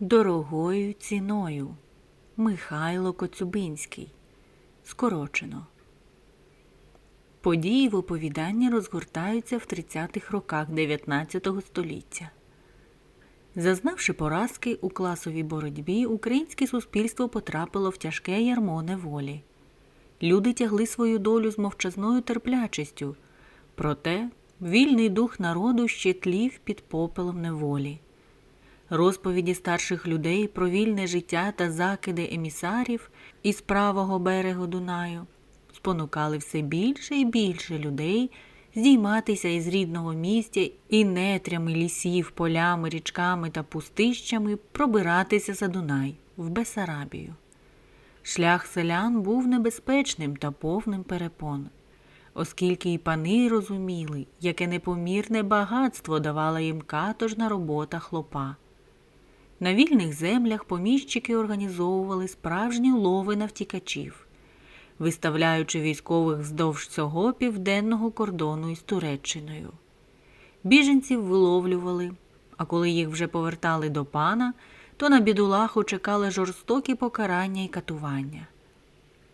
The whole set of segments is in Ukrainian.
Дорогою ціною Михайло Коцюбинський. Скорочено. Події в оповіданні розгортаються в 30-х роках 19 століття. Зазнавши поразки у класовій боротьбі, українське суспільство потрапило в тяжке ярмо неволі. Люди тягли свою долю з мовчазною терплячістю, проте вільний дух народу ще тлів під попелом неволі. Розповіді старших людей про вільне життя та закиди емісарів із правого берегу Дунаю спонукали все більше і більше людей здійматися із рідного місця і нетрями лісів, полями, річками та пустищами пробиратися за Дунай в Бесарабію. Шлях селян був небезпечним та повним перепон, оскільки і пани розуміли, яке непомірне багатство давала їм каторжна робота хлопа. На вільних землях поміщики організовували справжні лови на втікачів, виставляючи військових вздовж цього південного кордону із Туреччиною. Біженців виловлювали, а коли їх вже повертали до пана, то на бідулаху чекали жорстокі покарання і катування.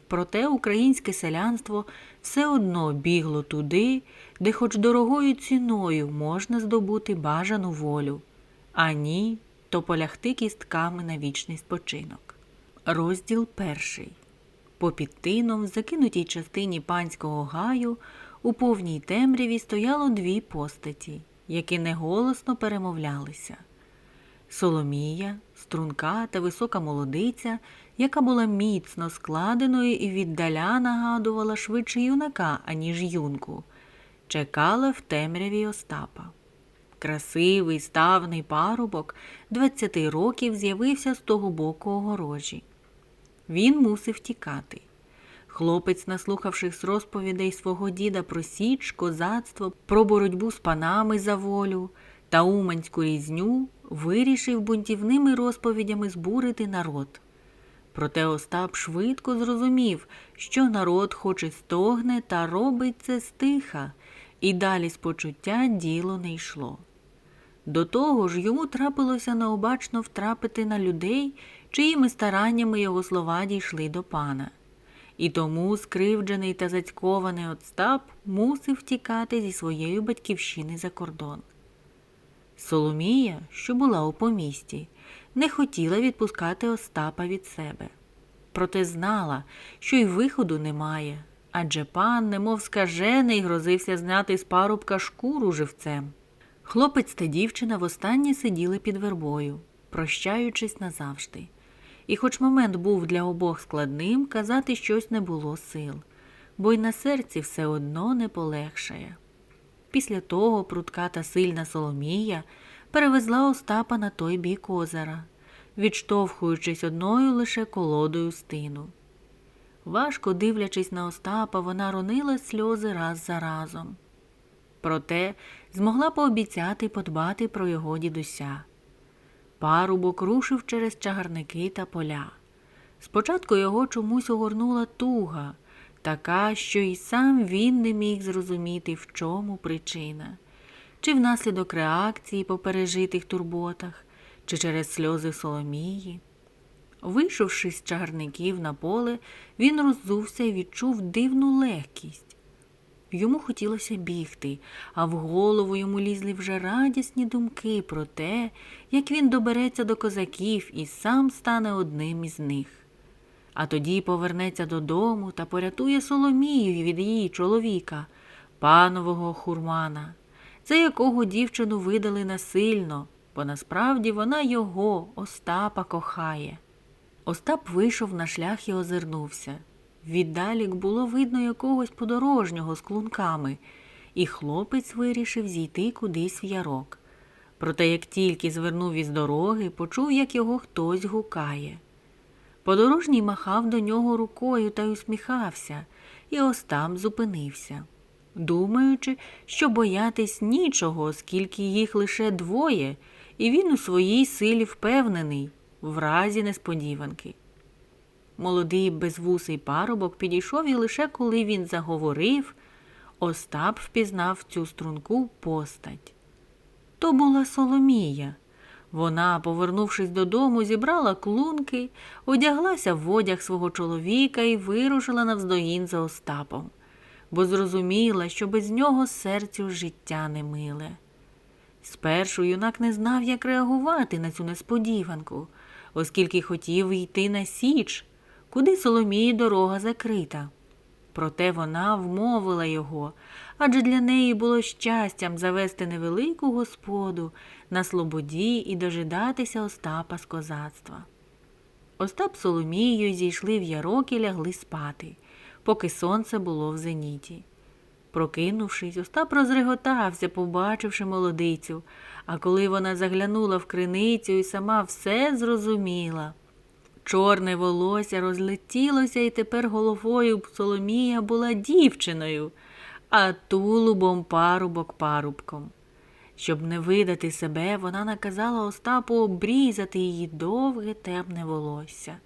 Проте українське селянство все одно бігло туди, де хоч дорогою ціною можна здобути бажану волю, а ні, то полягти кістками на вічний спочинок. Розділ перший. Попід тином, в закинутій частині панського гаю, у повній темряві стояло дві постаті, які неголосно перемовлялися. Соломія, струнка та висока молодиця, яка була міцно складеною і віддаля нагадувала швидше юнака, аніж юнку, чекала в темряві Остапа. Красивий ставний парубок 20 років з'явився з того боку огорожі. Він мусив тікати. Хлопець, наслухавшись розповідей свого діда про січ, козацтво, про боротьбу з панами за волю та уманську різню, вирішив бунтівними розповідями збурити народ. Проте Остап швидко зрозумів, що народ хоч і стогне та робить це стиха, і далі з почуття діло не йшло. До того ж йому трапилося необачно втрапити на людей, чиїми стараннями його слова дійшли до пана. І тому скривджений та зацькований Остап мусив тікати зі своєї батьківщини за кордон. Соломія, що була у помісті, не хотіла відпускати Остапа від себе. Проте знала, що й виходу немає, адже пан, немов скажений, грозився зняти з парубка шкуру живцем. Хлопець та дівчина востаннє сиділи під вербою, прощаючись назавжди. І хоч момент був для обох складним, казати щось не було сил, бо й на серці все одно не полегшає. Після того прутка та сильна Соломія перевезла Остапа на той бік озера, відштовхуючись одною лише колодою стину. Важко дивлячись на Остапа, вона ронила сльози раз за разом. Проте змогла пообіцяти подбати про його дідуся. Парубок рушив через чагарники та поля. Спочатку його чомусь огорнула туга, така, що й сам він не міг зрозуміти, в чому причина, чи внаслідок реакції по пережитих турботах, чи через сльози Соломії. Вийшовши з чагарників на поле, він роззувся і відчув дивну легкість. Йому хотілося бігти, а в голову йому лізли вже радісні думки про те, як він добереться до козаків і сам стане одним із них. А тоді повернеться додому та порятує Соломію від її чоловіка, панового хурмана, за якого дівчину видали насильно, бо насправді вона його, Остапа, кохає. Остап вийшов на шлях і озирнувся. Віддалік було видно якогось подорожнього з клунками, і хлопець вирішив зійти кудись в ярок. Проте, як тільки звернув із дороги, почув, як його хтось гукає. Подорожній махав до нього рукою та й усміхався, і Остап зупинився, думаючи, що боятись нічого, оскільки їх лише двоє, і він у своїй силі впевнений, в разі несподіванки. Молодий безвусий парубок підійшов і лише коли він заговорив, Остап впізнав цю струнку постать. То була Соломія. Вона, повернувшись додому, зібрала клунки, одяглася в одяг свого чоловіка і вирушила навздогін за Остапом, бо зрозуміла, що без нього серцю життя не миле. Спершу юнак не знав, як реагувати на цю несподіванку, оскільки хотів йти на січ, куди Соломії дорога закрита. Проте вона вмовила його, адже для неї було щастям завести невелику господу на слободі і дожидатися Остапа з козацтва. Остап з Соломією зійшли в ярок і лягли спати, поки сонце було в зеніті. Прокинувшись, Остап розреготався, побачивши молодицю, а коли вона заглянула в криницю і сама все зрозуміла. Чорне волосся розлетілося, і тепер головою Соломія була дівчиною, а тулубом парубок парубком. Щоб не видати себе, вона наказала Остапу обрізати її довге темне волосся.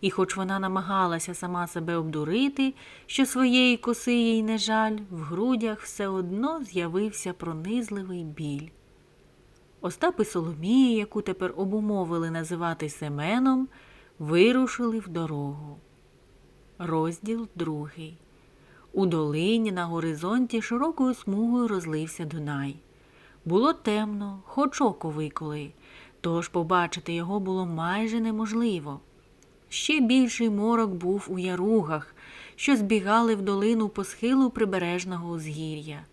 І хоч вона намагалася сама себе обдурити, що своєї коси їй не жаль, в грудях все одно з'явився пронизливий біль. Остап і Соломія, яку тепер обумовили називати Семеном, вирушили в дорогу. Розділ другий. У долині на горизонті широкою смугою розлився Дунай. Було темно, хоч око виколи, тож побачити його було майже неможливо. Ще більший морок був у яругах, що збігали в долину по схилу прибережного узгір'я.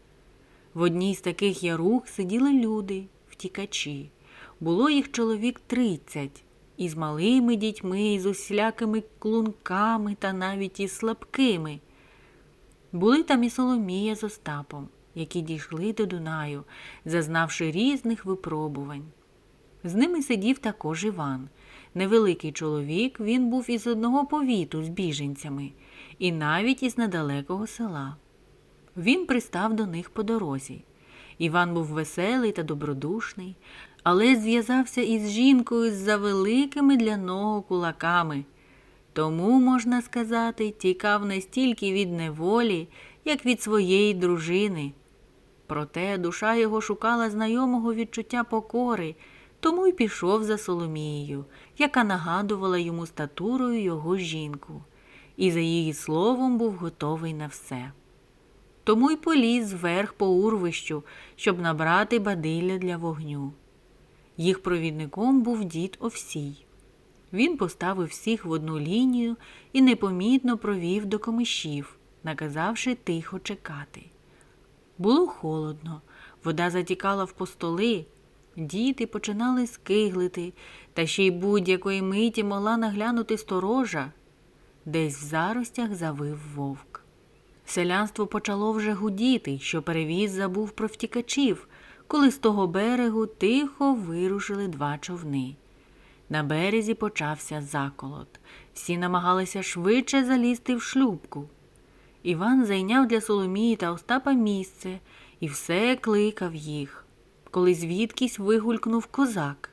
В одній з таких яруг сиділи люди, втікачі. Було їх чоловік тридцять, із малими дітьми, і з усілякими клунками та навіть із слабкими. Були там і Соломія з Остапом, які дійшли до Дунаю, зазнавши різних випробувань. З ними сидів також Іван. Невеликий чоловік, він був із одного повіту з біженцями, і навіть із недалекого села. Він пристав до них по дорозі. Іван був веселий та добродушний, але зв'язався із жінкою з завеликими для нього кулаками. Тому, можна сказати, тікав не стільки від неволі, як від своєї дружини. Проте душа його шукала знайомого відчуття покори, тому й пішов за Соломією, яка нагадувала йому статурою його жінку, і за її словом був готовий на все. Тому й поліз вверх по урвищу, щоб набрати бадилля для вогню. Їх провідником був дід Овсій. Він поставив всіх в одну лінію і непомітно провів до комишів, наказавши тихо чекати. Було холодно, вода затікала в постоли, діти починали скиглити, та ще й будь-якої миті могла наглянути сторожа. Десь в заростях завив вовк. Селянство почало вже гудіти, що перевіз забув про втікачів, коли з того берегу тихо вирушили два човни. На березі почався заколот. Всі намагалися швидше залізти в шлюбку. Іван зайняв для Соломії та Остапа місце і все кликав їх. Коли звідкись вигулькнув козак.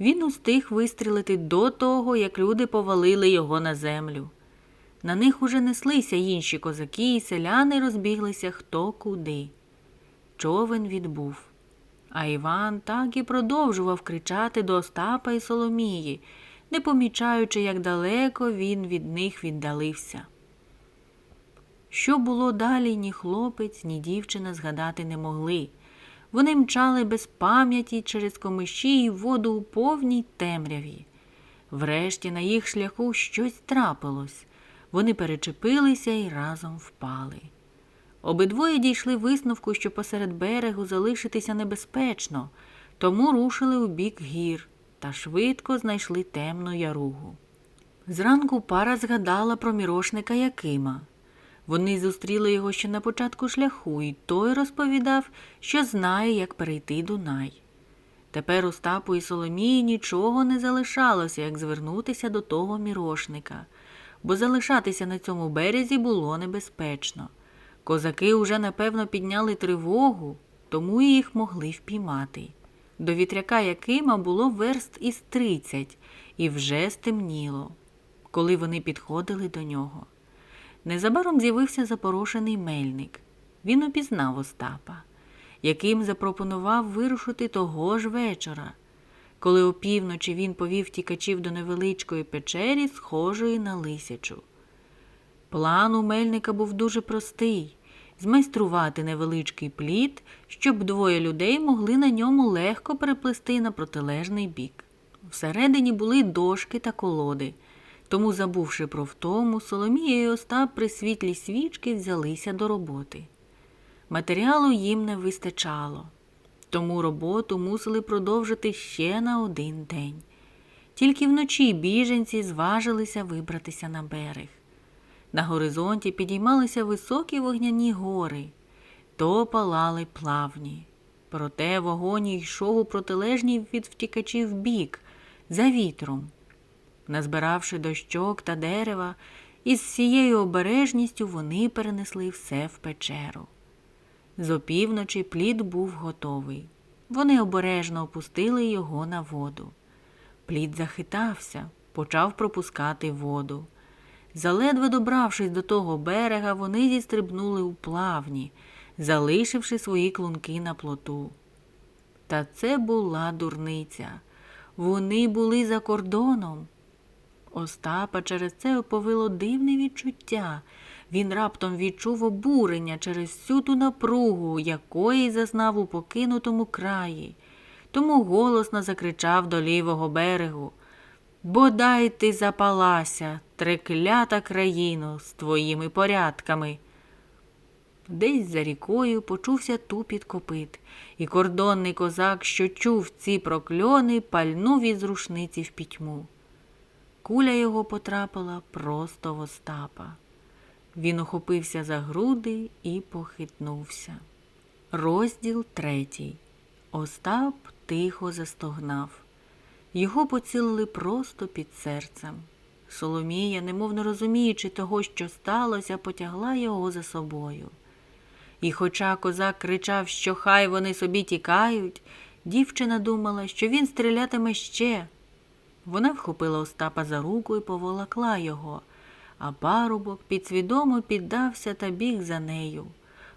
Він устиг вистрілити до того, як люди повалили його на землю. На них уже неслися інші козаки, і селяни розбіглися хто куди. Човен відбув. А Іван так і продовжував кричати до Остапа і Соломії, не помічаючи, як далеко він від них віддалився. Що було далі, ні хлопець, ні дівчина згадати не могли. Вони мчали без пам'яті через комиші й воду у повній темряві. Врешті на їх шляху щось трапилось. Вони перечепилися і разом впали. Обидвоє дійшли висновку, що посеред берегу залишитися небезпечно, тому рушили у бік гір та швидко знайшли темну яругу. Зранку пара згадала про мірошника Якима. Вони зустріли його ще на початку шляху, і той розповідав, що знає, як перейти Дунай. Тепер Остапу і Соломії нічого не залишалося, як звернутися до того мірошника, бо залишатися на цьому березі було небезпечно. Козаки уже напевно підняли тривогу, тому їх могли впіймати. До вітряка Якима було верст із тридцять, і вже стемніло, коли вони підходили до нього. Незабаром з'явився запорошений мельник. Він упізнав Остапа, яким запропонував вирушити того ж вечора. коли опівночі він повів тікачів до невеличкої печері, схожої на лисячу. План у мельника був дуже простий змайструвати невеличкий плід, щоб двоє людей могли на ньому легко переплисти на протилежний бік. Всередині були дошки та колоди, тому, забувши про втому, Соломія і Остап при світлі свічки взялися до роботи. Матеріалу їм не вистачало, тому роботу мусили продовжити ще на один день. Тільки вночі біженці зважилися вибратися на берег. На горизонті підіймалися високі вогняні гори, то палали плавні. Проте вогонь йшов у протилежній від втікачів бік, за вітром. Назбиравши дощок та дерева, із всією обережністю вони перенесли все в печеру. З опівночі плід був готовий. Вони обережно опустили його на воду. Плід захитався, почав пропускати воду. Заледве добравшись до того берега, вони зістрибнули у плавні, залишивши свої клунки на плоту. Та це була дурниця. Вони були за кордоном. Остапа через це оповило дивне відчуття. Він раптом відчув обурення через всю ту напругу, якої зазнав у покинутому краї. Тому голосно закричав до лівого берегу Бодай ти запалася, треклята країно, з твоїми порядками. Десь за рікою почувся тупіт копит, і кордонний козак, що чув ці прокльони, пальнув із рушниці в пітьму. Куля його потрапила просто в Остапа. Він ухопився за груди і похитнувся. Розділ третій. Остап тихо застогнав. Його поцілили просто під серцем. Соломія, немов не розуміючи того, що сталося, потягла його за собою. І хоча козак кричав, що хай вони собі тікають, дівчина думала, що він стрілятиме ще. Вона вхопила Остапа за руку і поволокла його, а парубок підсвідомо піддався та біг за нею,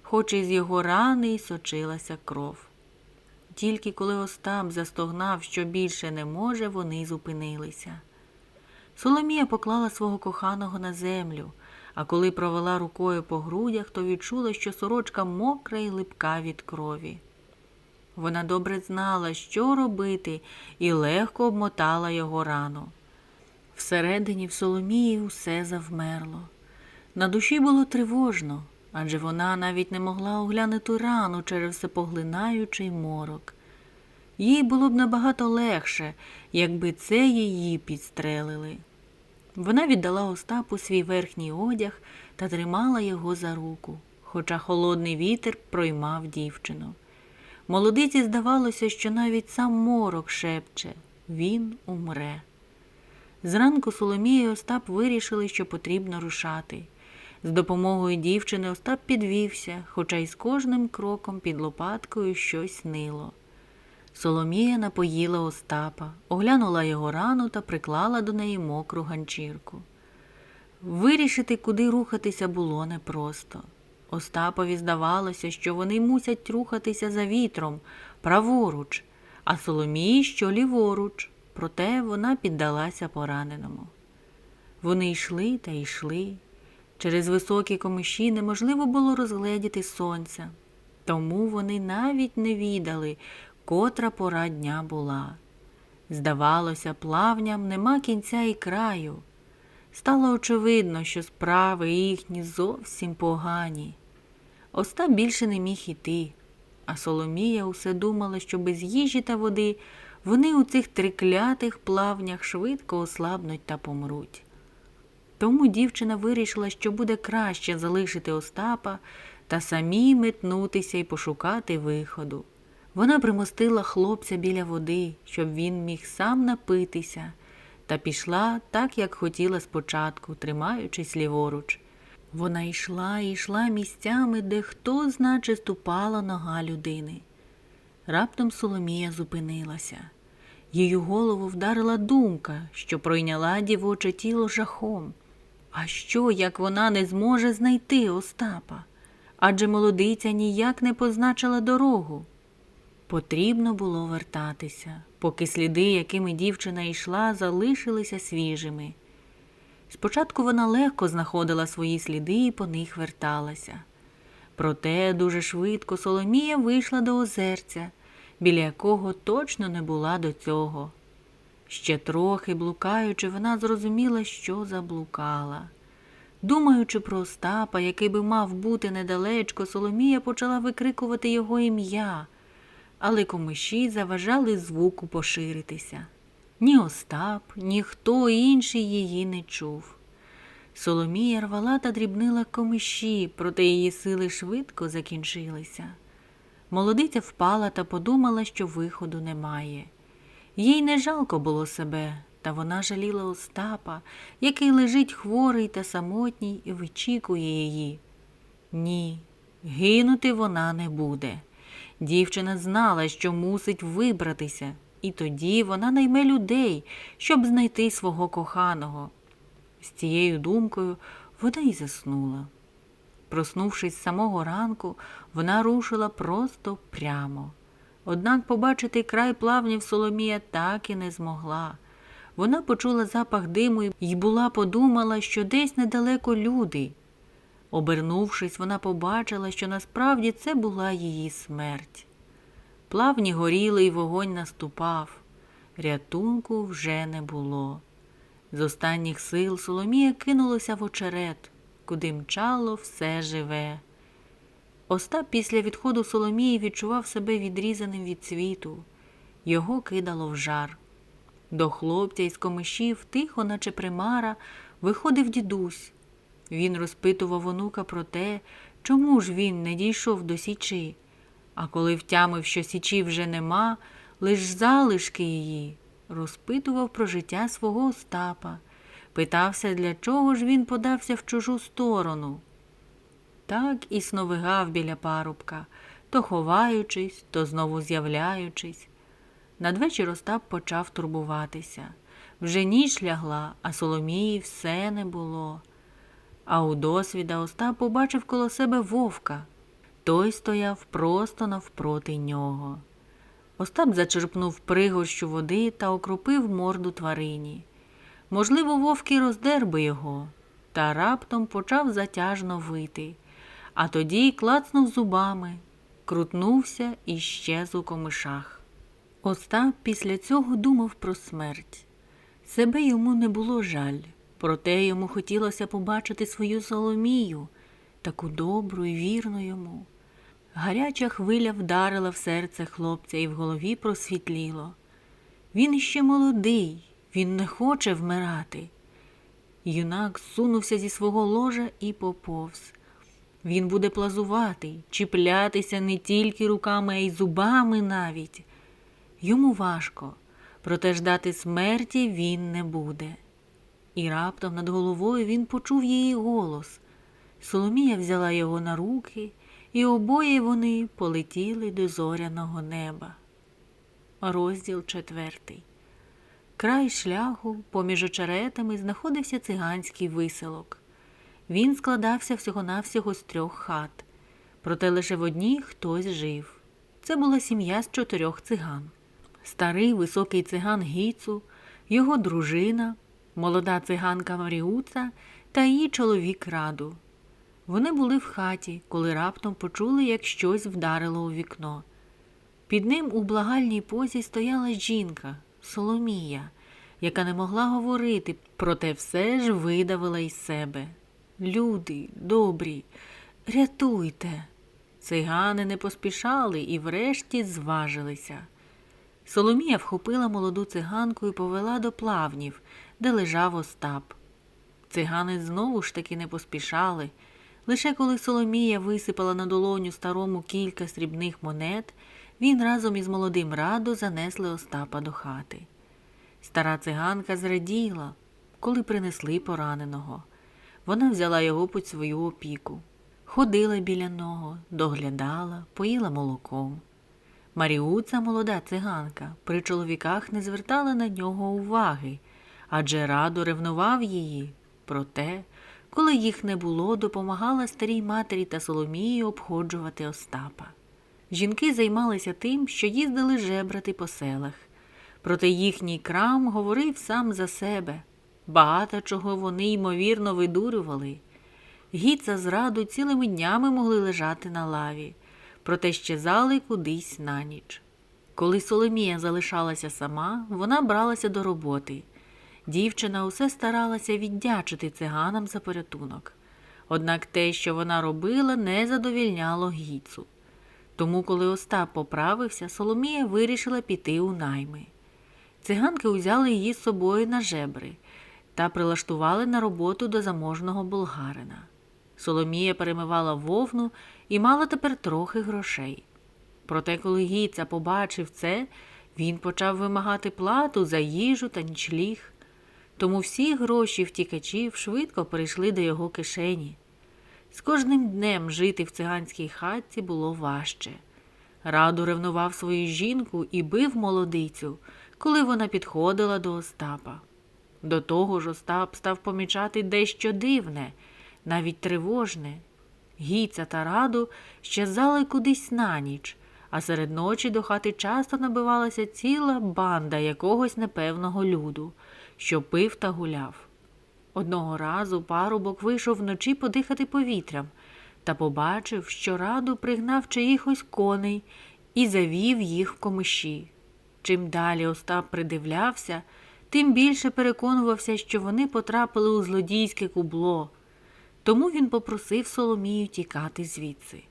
хоч із його рани й сочилася кров. Тільки коли Остап застогнав, що більше не може, вони зупинилися. Соломія поклала свого коханого на землю, а коли провела рукою по грудях, то відчула, що сорочка мокра і липка від крові. Вона добре знала, що робити, і легко обмотала його рану. Всередині в Соломії усе завмерло. На душі було тривожно, адже вона навіть не могла оглянути рану через всепоглинаючий морок. Їй було б набагато легше, якби це її підстрелили. Вона віддала Остапу свій верхній одяг та тримала його за руку, хоча холодний вітер проймав дівчину. Молодиці здавалося, що навіть сам морок шепче він умре. Зранку Соломія і Остап вирішили, що потрібно рушати. З допомогою дівчини Остап підвівся, хоча й з кожним кроком під лопаткою щось нило. Соломія напоїла Остапа, оглянула його рану та приклала до неї мокру ганчірку. Вирішити, куди рухатися, було непросто. Остапові здавалося, що вони мусять рухатися за вітром, праворуч, а Соломії що ліворуч, проте вона піддалася пораненому. Вони йшли та йшли. Через високі комиші неможливо було розгледіти сонця, тому вони навіть не відали, котра пора дня була. Здавалося, плавням нема кінця і краю. Стало очевидно, що справи їхні зовсім погані. Остап більше не міг іти, а Соломія усе думала, що без їжі та води вони у цих триклятих плавнях швидко ослабнуть та помруть. Тому дівчина вирішила, що буде краще залишити Остапа та самі метнутися і пошукати виходу. Вона примостила хлопця біля води, щоб він міг сам напитися, та пішла так, як хотіла спочатку, тримаючись ліворуч. Вона йшла і йшла місцями, де хто значе ступала нога людини. Раптом Соломія зупинилася. Її голову вдарила думка, що пройняла дівоче тіло жахом. А що, як вона не зможе знайти Остапа? Адже молодиця ніяк не позначила дорогу. Потрібно було вертатися, поки сліди, якими дівчина йшла, залишилися свіжими. Спочатку вона легко знаходила свої сліди і по них верталася. Проте дуже швидко Соломія вийшла до озерця, біля якого точно не була до цього. Ще трохи блукаючи, вона зрозуміла, що заблукала. Думаючи про Остапа, який би мав бути недалечко, Соломія почала викрикувати його ім'я, але комиші заважали звуку поширитися. Ні Остап, ні хто інший її не чув. Соломія рвала та дрібнила комиші, проте її сили швидко закінчилися. Молодиця впала та подумала, що виходу немає. Їй не жалко було себе, та вона жаліла Остапа, який лежить хворий та самотній і вичікує її. Ні, гинути вона не буде. Дівчина знала, що мусить вибратися, і тоді вона найме людей, щоб знайти свого коханого. З цією думкою вона й заснула. Проснувшись з самого ранку, вона рушила просто прямо. Однак побачити край плавнів Соломія так і не змогла. Вона почула запах диму і була подумала, що десь недалеко люди. Обернувшись, вона побачила, що насправді це була її смерть. Плавні горіли, і вогонь наступав. Рятунку вже не було. З останніх сил Соломія кинулася в очерет, куди мчало все живе. Остап після відходу Соломії відчував себе відрізаним від світу. Його кидало в жар. До хлопця із комишів, тихо, наче примара, виходив дідусь. Він розпитував онука про те, чому ж він не дійшов до січі, а коли втямив, що січі вже нема, лиш залишки її, розпитував про життя свого Остапа, питався, для чого ж він подався в чужу сторону. Так і сновигав біля парубка, то ховаючись, то знову з'являючись. Надвечір Остап почав турбуватися. Вже ніч лягла, а Соломії все не було. А у досвіда Остап побачив коло себе вовка. Той стояв просто навпроти нього. Остап зачерпнув пригорщу води та окропив морду тварині. Можливо, вовк і роздер би його, та раптом почав затяжно вити, а тоді клацнув зубами, крутнувся і щез у комишах. Остап після цього думав про смерть. Себе йому не було жаль, проте йому хотілося побачити свою Соломію, таку добру і вірну йому. Гаряча хвиля вдарила в серце хлопця і в голові просвітліло. Він ще молодий, він не хоче вмирати. Юнак сунувся зі свого ложа і поповз. Він буде плазувати, чіплятися не тільки руками, а й зубами навіть. Йому важко, проте ждати смерті він не буде. І раптом над головою він почув її голос. Соломія взяла його на руки, і обоє вони полетіли до зоряного неба. Розділ четвертий. Край шляху поміж очеретами знаходився циганський виселок. Він складався всього-навсього з трьох хат, проте лише в одній хтось жив. Це була сім'я з чотирьох циган. Старий високий циган Гіцу, його дружина, молода циганка Маріуца та її чоловік Раду. Вони були в хаті, коли раптом почули, як щось вдарило у вікно. Під ним у благальній позі стояла жінка, Соломія, яка не могла говорити, проте все ж видавила із себе. Люди, добрі, рятуйте. Цигани не поспішали і врешті зважилися. Соломія вхопила молоду циганку і повела до плавнів, де лежав Остап. Цигани знову ж таки не поспішали. Лише коли Соломія висипала на долоню старому кілька срібних монет, він разом із молодим радо занесли Остапа до хати. Стара циганка зраділа, коли принесли пораненого. Вона взяла його під свою опіку, ходила біля нього, доглядала, поїла молоком. Маріуца, молода циганка, при чоловіках не звертала на нього уваги, адже радо ревнував її. Проте, коли їх не було, допомагала старій матері та Соломії обходжувати Остапа. Жінки займалися тим, що їздили жебрати по селах. Проте їхній крам говорив сам за себе. Багато чого вони, ймовірно, видурювали. Гід за зраду цілими днями могли лежати на лаві, проте щезали кудись на ніч. Коли Соломія залишалася сама, вона бралася до роботи. Дівчина усе старалася віддячити циганам за порятунок. Однак те, що вона робила, не задовільняло гіцу. Тому, коли Остап поправився, Соломія вирішила піти у найми. Циганки узяли її з собою на жебри та прилаштували на роботу до заможного болгарина. Соломія перемивала вовну і мала тепер трохи грошей. Проте, коли гіця побачив це, він почав вимагати плату за їжу та нічліг. Тому всі гроші втікачів швидко перейшли до його кишені. З кожним днем жити в циганській хатці було важче. Раду ревнував свою жінку і бив молодицю, коли вона підходила до Остапа. До того ж Остап став помічати дещо дивне, навіть тривожне. Гіця та раду щезали кудись на ніч, а серед ночі до хати часто набивалася ціла банда якогось непевного люду, що пив та гуляв. Одного разу парубок вийшов вночі подихати повітрям та побачив, що раду пригнав чиїхось коней і завів їх в комиші. Чим далі Остап придивлявся, тим більше переконувався, що вони потрапили у злодійське кубло. Тому він попросив Соломію тікати звідси.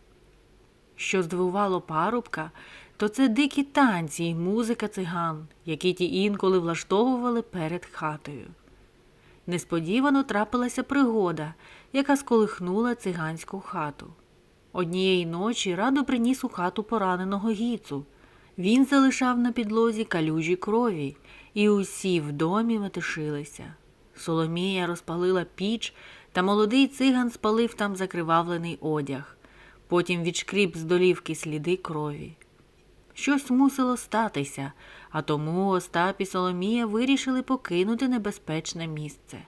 Що здивувало парубка, то це дикі танці й музика циган, які ті інколи влаштовували перед хатою. Несподівано трапилася пригода, яка сколихнула циганську хату. Однієї ночі раду приніс у хату пораненого гіцу. Він залишав на підлозі калюжі крові, і усі в домі метушилися. Соломія розпалила піч, та молодий циган спалив там закривавлений одяг. Потім відшкріб з долівки сліди крові. Щось мусило статися, а тому Остап і Соломія вирішили покинути небезпечне місце.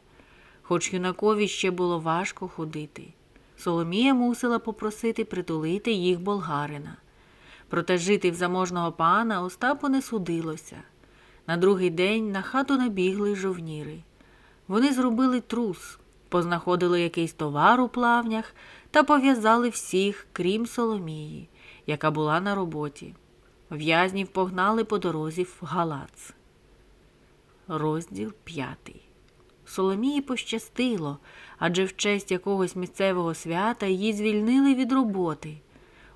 Хоч юнакові ще було важко ходити. Соломія мусила попросити притулити їх болгарина. Проте жити в заможного пана Остапу не судилося. На другий день на хату набігли жовніри. Вони зробили трус, познаходили якийсь товар у плавнях та пов'язали всіх, крім Соломії, яка була на роботі. В'язнів погнали по дорозі в галац. Розділ п'ятий. Соломії пощастило, адже в честь якогось місцевого свята її звільнили від роботи.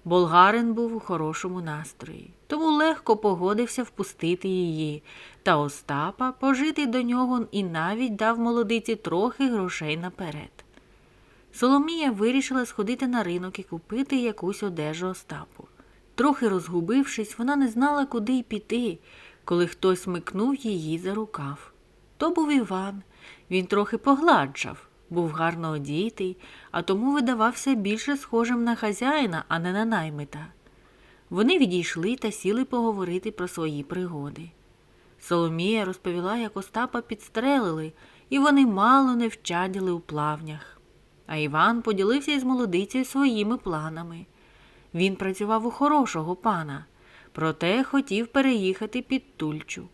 Болгарин був у хорошому настрої, тому легко погодився впустити її, та Остапа пожити до нього і навіть дав молодиці трохи грошей наперед. Соломія вирішила сходити на ринок і купити якусь одежу Остапу. Трохи розгубившись, вона не знала, куди й піти, коли хтось смикнув її за рукав. То був Іван. Він трохи погладшав, був гарно одітий, а тому видавався більше схожим на хазяїна, а не на наймита. Вони відійшли та сіли поговорити про свої пригоди. Соломія розповіла, як Остапа підстрелили, і вони мало не вчаділи у плавнях. А Іван поділився із молодицею своїми планами. Він працював у хорошого пана, проте хотів переїхати під Тульчу.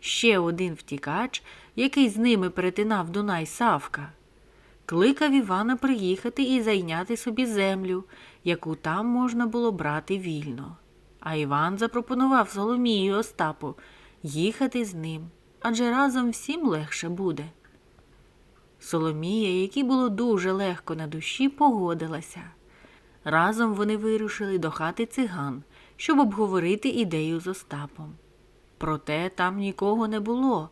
Ще один втікач, який з ними перетинав Дунай Савка, кликав Івана приїхати і зайняти собі землю, яку там можна було брати вільно. А Іван запропонував Соломію і Остапу їхати з ним, адже разом всім легше буде. Соломія, якій було дуже легко на душі, погодилася. Разом вони вирушили до хати циган, щоб обговорити ідею з Остапом. Проте там нікого не було.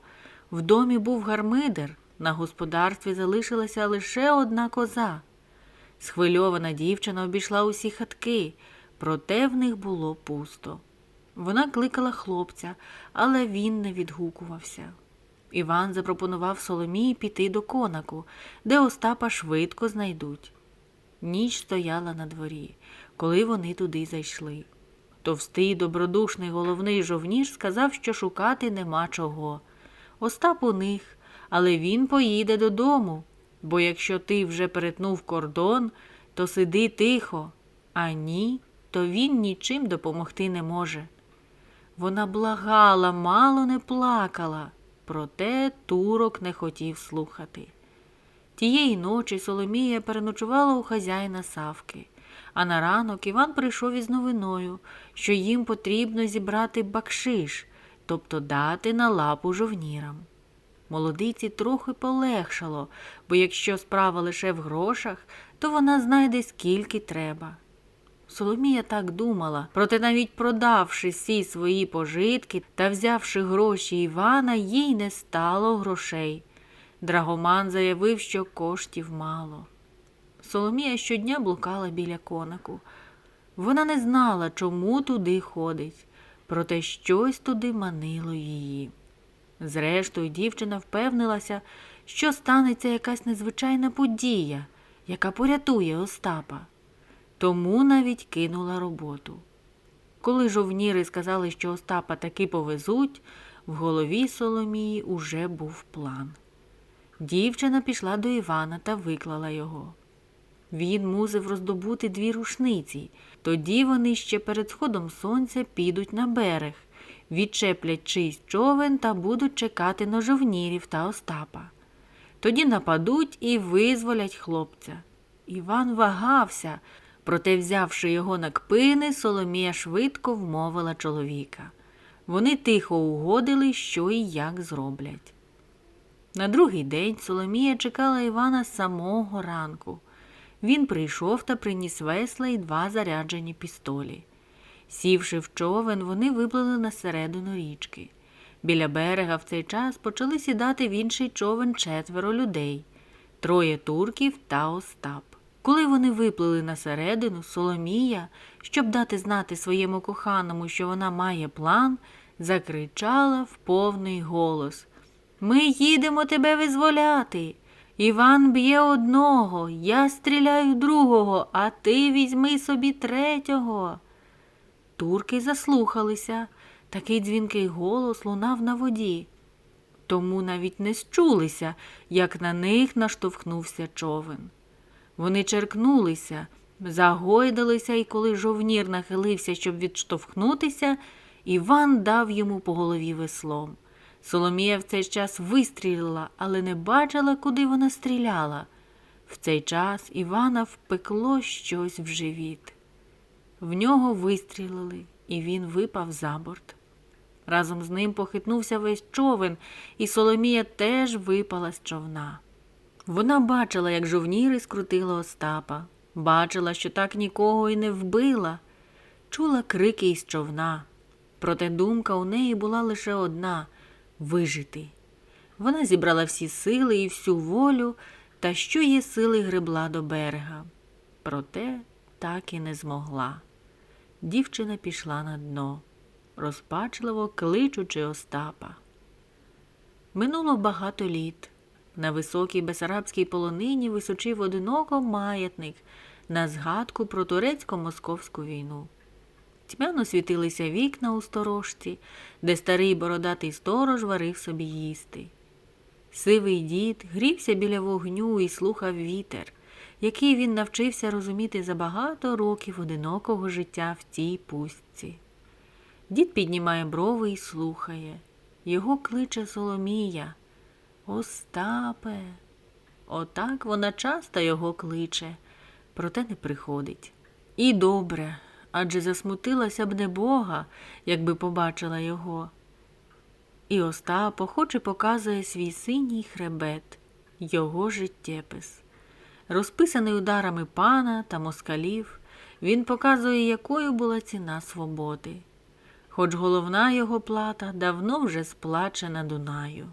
В домі був гармидер, на господарстві залишилася лише одна коза. Схвильована дівчина обійшла усі хатки, проте в них було пусто. Вона кликала хлопця, але він не відгукувався. Іван запропонував Соломії піти до конаку, де Остапа швидко знайдуть. Ніч стояла на дворі, коли вони туди зайшли. Товстий добродушний головний жовніш сказав, що шукати нема чого. Остап у них, але він поїде додому, бо якщо ти вже перетнув кордон, то сиди тихо, а ні, то він нічим допомогти не може. Вона благала, мало не плакала, проте турок не хотів слухати. Тієї ночі Соломія переночувала у хазяїна Савки, а на ранок Іван прийшов із новиною, що їм потрібно зібрати бакшиш, тобто дати на лапу жовнірам. Молодиці трохи полегшало, бо якщо справа лише в грошах, то вона знайде скільки треба. Соломія так думала, проте навіть продавши всі свої пожитки та взявши гроші Івана, їй не стало грошей. Драгоман заявив, що коштів мало. Соломія щодня блукала біля конику. Вона не знала, чому туди ходить, проте щось туди манило її. Зрештою, дівчина впевнилася, що станеться якась незвичайна подія, яка порятує Остапа. Тому навіть кинула роботу. Коли жовніри сказали, що Остапа таки повезуть, в голові Соломії уже був план. Дівчина пішла до Івана та виклала його. Він мусив роздобути дві рушниці, тоді вони ще перед сходом сонця підуть на берег, відчеплять чийсь човен та будуть чекати на жовнірів та Остапа. Тоді нападуть і визволять хлопця. Іван вагався, проте, взявши його на кпини, Соломія швидко вмовила чоловіка. Вони тихо угодили, що і як зроблять. На другий день Соломія чекала Івана з самого ранку. Він прийшов та приніс весла і два заряджені пістолі. Сівши в човен, вони виплили на середину річки. Біля берега в цей час почали сідати в інший човен четверо людей троє турків та Остап. Коли вони виплили на середину, Соломія, щоб дати знати своєму коханому, що вона має план, закричала в повний голос Ми їдемо тебе визволяти. Іван б'є одного, я стріляю другого, а ти візьми собі третього. Турки заслухалися. Такий дзвінкий голос лунав на воді. Тому навіть не счулися, як на них наштовхнувся човен. Вони черкнулися, загойдалися, і коли жовнір нахилився, щоб відштовхнутися, Іван дав йому по голові веслом. Соломія в цей час вистрілила, але не бачила, куди вона стріляла. В цей час Івана впекло щось в живіт. В нього вистрілили, і він випав за борт. Разом з ним похитнувся весь човен, і Соломія теж випала з човна. Вона бачила, як жовніри скрутила Остапа, бачила, що так нікого і не вбила, чула крики із човна. Проте думка у неї була лише одна вижити. Вона зібрала всі сили і всю волю, та що є сили гребла до берега. Проте так і не змогла. Дівчина пішла на дно, розпачливо кличучи Остапа. Минуло багато літ. На високій Бесарабській полонині височив одиноко маятник на згадку про турецько-московську війну. Тьмяно світилися вікна у сторожці, де старий бородатий сторож варив собі їсти. Сивий дід грівся біля вогню і слухав вітер, який він навчився розуміти за багато років одинокого життя в тій пустці. Дід піднімає брови і слухає. Його кличе Соломія. Остапе. Отак вона часто його кличе, проте не приходить. І добре, адже засмутилася б не Бога, якби побачила його. І Остап охоче показує свій синій хребет, його життєпис. Розписаний ударами пана та москалів, він показує, якою була ціна свободи, хоч головна його плата давно вже сплачена Дунаю.